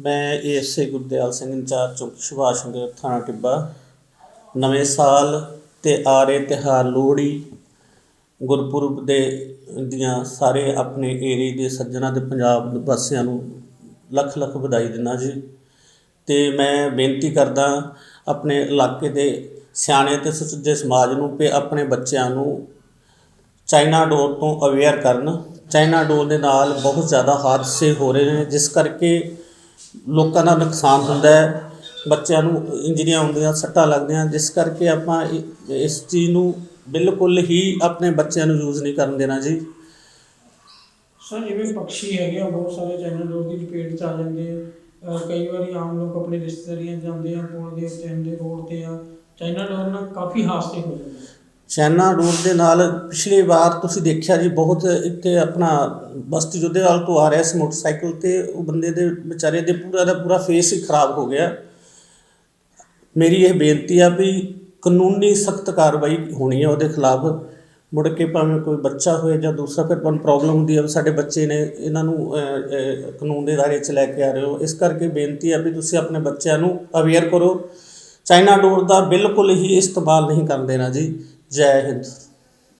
ਮੈਂ ASA Gurdial Singh incharge ਚੌਂਕੀ ਸੁਭਾਸ਼ ਨਗਰ ਥਾਣਾ ਟਿੱਬਾ। ਨਵੇਂ ਸਾਲ ਤੇ ਆ ਰਹੇ ਤਿਉਹਾਰ ਲੋਹੜੀ ਗੁਰਪੁਰਬ ਦੇ ਦੀਆਂ ਸਾਰੇ ਆਪਣੇ ਏਰੀਏ ਦੇ ਸੱਜਣਾ ਤੇ ਪੰਜਾਬ ਵਾਸੀਆਂ ਨੂੰ ਲੱਖ ਲੱਖ ਵਧਾਈ ਦਿੰਦਾ ਜੀ। ਤੇ ਮੈਂ ਬੇਨਤੀ ਕਰਦਾ ਆਪਣੇ ਇਲਾਕੇ ਦੇ ਸਿਆਣੇ ਤੇ ਸੁਚੱਜੇ ਸਮਾਜ ਨੂੰ ਕਿ ਆਪਣੇ ਬੱਚਿਆਂ ਨੂੰ ਚਾਈਨਾ ਡੋਰ ਤੋਂ ਅਵੇਅਰ ਕਰਨ। ਚਾਈਨਾ ਡੋਰ ਦੇ ਨਾਲ ਬਹੁਤ ਜ਼ਿਆਦਾ ਹਾਦਸੇ ਹੋ ਰਹੇ ਨੇ, ਜਿਸ ਕਰਕੇ ਲੋਕਾਂ ਦਾ ਨੁਕਸਾਨ ਹੁੰਦਾ ਹੈ, ਬੱਚਿਆਂ ਨੂੰ ਇੰਜਰੀਆਂ ਹੁੰਦੀਆਂ ਸੱਟਾਂ ਲੱਗਦੀਆਂ, ਜਿਸ ਕਰਕੇ ਆਪਾਂ ਇ- ਇਸ ਚੀਜ਼ ਨੂੰ ਬਿਲਕੁਲ ਹੀ ਆਪਣੇ ਬੱਚਿਆਂ ਨੂੰ ਯੂਜ਼ ਨਹੀਂ ਕਰਨ ਦੇਣਾ ਜੀ। ਸਰ, ਜਿਵੇਂ ਪੰਛੀ ਹੈਗੇ ਆ, ਬਹੁਤ ਸਾਰੇ ਚੈਨਲ ਡੋਰ ਦੀ ਚਪੇਟ ਚ ਆ ਜਾਂਦੇ ਆ। ਅਹ ਕਈ ਵਾਰੀ ਆਮ ਲੋਕ ਆਪਣੇ ਰਿਸ਼ਤੇਦਾਰੀਆਂ 'ਚ ਜਾਂਦੇ ਆ ਪੁਲ ਦੇ ਉੱਤੇ ਹੁੰਦੇ ਰੋਡ ਤੇ ਆ। ਚੈਨਲ ਡੋਰ ਨਾਲ ਕਾਫੀ ਹਾਦਸੇ ਹੋ ਜਾਂਦੇ ਆ। ਚਾਈਨਾ ਡੋਰ ਦੇ ਨਾਲ ਪਿਛਲੀ ਵਾਰ ਤੁਸੀਂ ਦੇਖਿਆ ਜੀ, ਬਹੁਤ ਇੱਥੇ ਆਪਣਾ ਬਸਤੀ ਜੋਧੇਵਾਲ ਤੋਂ ਆ ਰਿਹਾ ਸੀ ਮੋਟਰਸਾਈਕਲ ਤੇ, ਉਹ ਬੰਦੇ ਦੇ ਵਿਚਾਰੇ ਦੇ ਪੂਰਾ ਦਾ ਪੂਰਾ ਫੇਸ ਹੀ ਖਰਾਬ ਹੋ ਗਿਆ। ਮੇਰੀ ਇਹ ਬੇਨਤੀ ਆ ਵੀ ਕਾਨੂੰਨੀ ਸਖਤ ਕਾਰਵਾਈ ਹੋਣੀ ਹੈ ਉਹਦੇ ਖਿਲਾਫ। ਮੁੜ ਕੇ ਭਾਵੇਂ ਕੋਈ ਬੱਚਾ ਹੋਏ ਜਾਂ ਦੂਸਰਾ ਫਿਰ ਤੁਹਾਨੂੰ ਪ੍ਰੋਬਲਮ ਹੁੰਦੀ ਹੈ ਵੀ ਸਾਡੇ ਬੱਚੇ ਨੇ ਇਹਨਾਂ ਨੂੰ ਕਾਨੂੰਨ ਦੇ ਦਾਇਰੇ 'ਚ ਲੈ ਕੇ ਆ ਰਹੇ ਹੋ। ਇਸ ਕਰਕੇ ਬੇਨਤੀ ਹੈ ਵੀ ਤੁਸੀਂ ਆਪਣੇ ਬੱਚਿਆਂ ਨੂੰ ਅਵੇਅਰ ਕਰੋ। ਚਾਈਨਾ ਡੋਰ ਦਾ ਬਿਲਕੁਲ ਹੀ ਇਸਤੇਮਾਲ ਨਹੀਂ ਕਰਨ ਦੇਣਾ ਜੀ। ਜੈ ਹਿੰਦ।